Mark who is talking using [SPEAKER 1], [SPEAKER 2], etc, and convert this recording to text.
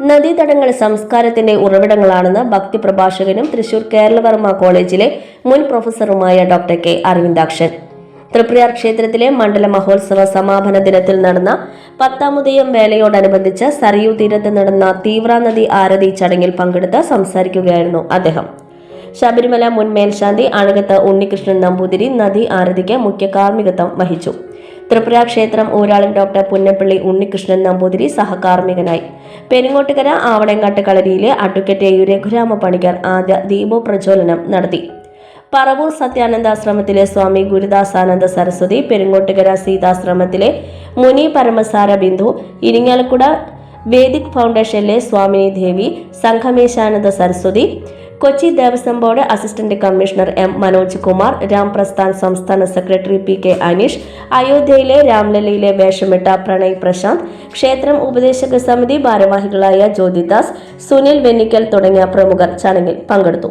[SPEAKER 1] നദീതടങ്ങൾ സംസ്കാരത്തിന്റെ ഉറവിടങ്ങളാണെന്ന് ഭക്തി പ്രഭാഷകനും തൃശൂർ കേരളവർമ്മ കോളേജിലെ മുൻ പ്രൊഫസറുമായ ഡോക്ടർ കെ അരവിന്ദാക്ഷൻ. തൃപ്രയാർ ക്ഷേത്രത്തിലെ മണ്ഡല മഹോത്സവ സമാപന ദിനത്തിൽ നടന്ന പത്താമുദയം വേലയോടനുബന്ധിച്ച് സരയൂ തീരത്ത് നടന്ന തീവ്രാനദി ആരതി ചടങ്ങിൽ പങ്കെടുത്ത് സംസാരിക്കുകയായിരുന്നു അദ്ദേഹം. ശബരിമല മുൻ മേൽശാന്തി അഴകത്ത് ഉണ്ണികൃഷ്ണൻ നമ്പൂതിരി നദി ആരതിക്ക് മുഖ്യ കാർമ്മികത്വം വഹിച്ചു. ത്രിപുര ക്ഷേത്രം ഊരാളൻ ഡോക്ടർ പുന്നപ്പള്ളി ഉണ്ണികൃഷ്ണൻ നമ്പൂതിരി സഹകാർമ്മികനായി Peringottukara Avadangattu കളരിയിലെ advocate A. U. Raghurama Panicker ആദ്യ ദീപോപ്രജ്വലനം നടത്തി പറവൂർ സത്യാനന്ദാശ്രമത്തിലെ സ്വാമി ഗുരുദാസാനന്ദ സരസ്വതി പെരിങ്ങോട്ടുകര സീതാശ്രമത്തിലെ മുനി പരമസാര Bindu Irinjalakuda Vedic ഫൗണ്ടേഷനിലെ Swamini Devi Sanghameshananda Saraswati Kochi Devaswom board assistant commissioner M Manoj Kumar Ramprasthan സംസ്ഥാന സെക്രട്ടറി പി കെ അനീഷ് അയോധ്യയിലെ രാംലലയിലെ വേഷമിട്ട പ്രണയ് പ്രശാന്ത് ക്ഷേത്രം ഉപദേശക സമിതി ഭാരവാഹികളായ ജ്യോതിദാസ് സുനിൽ വെന്നിക്കൽ തുടങ്ങിയ പ്രമുഖർ ചടങ്ങിൽ പങ്കെടുത്തു.